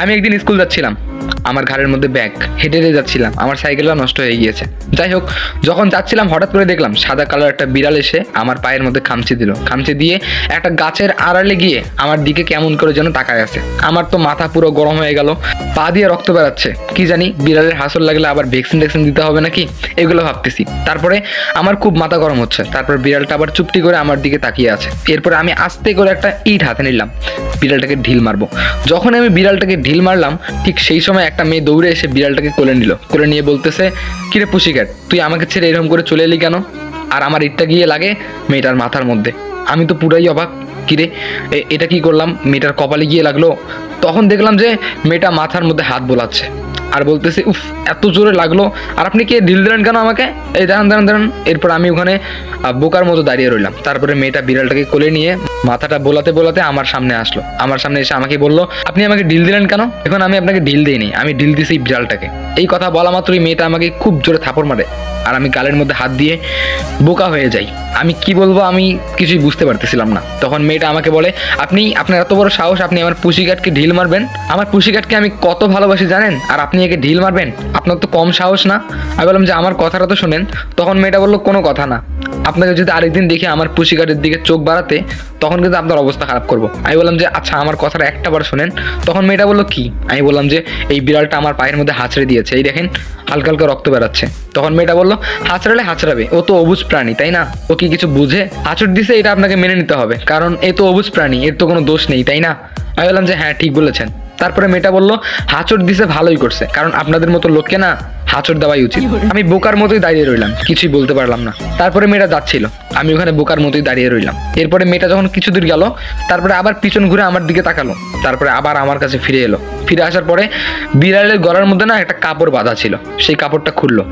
আমি একদিন স্কুল যাচ্ছিলাম। আমার ঘাড়ের মধ্যে ব্যাগ, হেঁটে হেঁটে যাচ্ছিলাম। আমার সাইকেলটা নষ্ট হয়ে গিয়েছে। যাই হোক, যখন যাচ্ছিলাম, হঠাৎ করে দেখলাম সাদা কালার একটা বিড়াল এসে আমার পায়ের মধ্যে খামচি দিল। খামচি দিয়ে একটা গাছের আড়ালে গিয়ে আমার দিকে কেমন করে যেন তাকায় আছে। আমার তো মাথা পুরো গরম হয়ে গেল, পা দিয়ে রক্ত বেরাচ্ছে। কি জানি বিড়ালের হাসল লাগলে আবার ভ্যাকসিন ভ্যাকসিন দিতে হবে নাকি? এগুলো ভাবতেছি। তারপরে আমার খুব মাথা গরম হচ্ছে। তারপর বিড়ালটা আবার চুপটি করে আমার দিকে তাকিয়ে আছে। এরপরে আমি আস্তে করে একটা ইট হাতে নিলাম। বিড়ালটাকে ঢিল মারবো। যখন আমি বিড়ালটাকে ঢিল মারলাম, ঠিক সেই সময় একটা মেয়ে দৌড়ে এসে বিড়ালটাকে কোলে নিল। কোলে নিয়ে বলতেছে, কিরে পুষিক্যাট তুই আমাকে ছেড়ে এরকম করে চলে এলি কেন? আর আমার ইটটা গিয়ে লাগে মেয়েটার মাথার মধ্যে। আমি তো পুরাই অবাক, কিরে এটা কি করলাম? মেয়েটার কপালে গিয়ে লাগল? তখন দেখলাম যে মেয়েটা মাথার মধ্যে হাত বোলাচ্ছে। আর বলতেছে, উফ, এত জোরে লাগল। আর আপনি কে? ঢিল দিলেন কেন আমাকে? এই দাঁড়ান দাঁড়ান দাঁড়ান। এরপর আমি ওখানে বোকার মতো দাঁড়িয়ে রইলাম। তারপরে মেয়েটা বিড়ালটাকে কোলে নিয়ে মাথাটা বোলাতে বোলাতে আমার সামনে আসলো। আমার সামনে এসে আমাকে বলল, আপনি আমাকে ঢিল দিলেন কেন? এখন আমি আপনাকে ঢিল দিইনি। আমি ঢিল দিছি বিড়ালটাকে। এই কথা বলা মাত্রই মেয়েটা আমাকে খুব জোরে থাপড় মারে। আর আমি গালের মধ্যে হাত দিয়ে বোকা হয়ে যাই। আমি কি বলব আমি কিছুই বুঝতে পারতেছিলাম না। তখন মেয়েটা আমাকে বলে, আপনি, আপনার এত বড় সাহস, আপনি আমার পুষিকাটকে ঢিল মারবেন? আমার পুষিকাটকে আমি কত ভালোবাসি জানেন? আর আপনি একে ঢিল মারবেন? আপনার তো কম সাহস না? আমি বললাম যে, আমার কথাটা তো শোনেন। তখন মেয়েটা বলল, কোনো কথা না। আপনাকে যদি আরেকদিন দেখি আমার পুষিকাটের দিকে চোখ বাড়াতে, তখন কিন্তু আপনার অবস্থা খারাপ করব। আমি বললাম যে আচ্ছা আমার কথাটা একটা বার শোনেন। তখন মেয়েটা বলল, কি? আমি বললাম যে, এই বিড়ালটা আমার পায়ের মধ্যে হাঁচড়ে দিয়েছে। এই দেখেন, হালকা হালকা রক্ত বেরাচ্ছে। তখন মেয়েটা বলল, হাঁচড়ালে হাঁচড়াবে। ও তো অবুজ প্রাণী, তাই না? ও কি কিছু বুঝে? হাঁচড় দিছে, এটা আপনাকে মেনে নিতে হবে। কারণ এ তো অবুজ প্রাণী, এর তো কোনো দোষ নেই, তাই না? আমি বললাম যে হ্যাঁ ঠিক বলেছেন। তারপরে মেয়েটা বলল, হাঁচড় দিছে, ভালোই করছে। কারণ আপনাদের মতো লোককে না হাঁচড় দেওয়াই উচিত। আমি বোকার মতোই দাঁড়িয়ে রইলাম, কিছুই বলতে পারলাম না। তারপরে মেয়েটা যাচ্ছিল, আমি ওখানে বোকার মতোই দাঁড়িয়ে রইলাম। এরপরে মেয়েটা যখন কিছু দূর গেল, তারপরে আবার পিছন ঘুরে আমার দিকে তাকালো। তারপরে আবার আমার কাছে ফিরে এলো। ফিরে আসার পরে বিড়ালের গলার মধ্যে না একটা কাপড় বাঁধা ছিল, সেই কাপড়টা খুললো।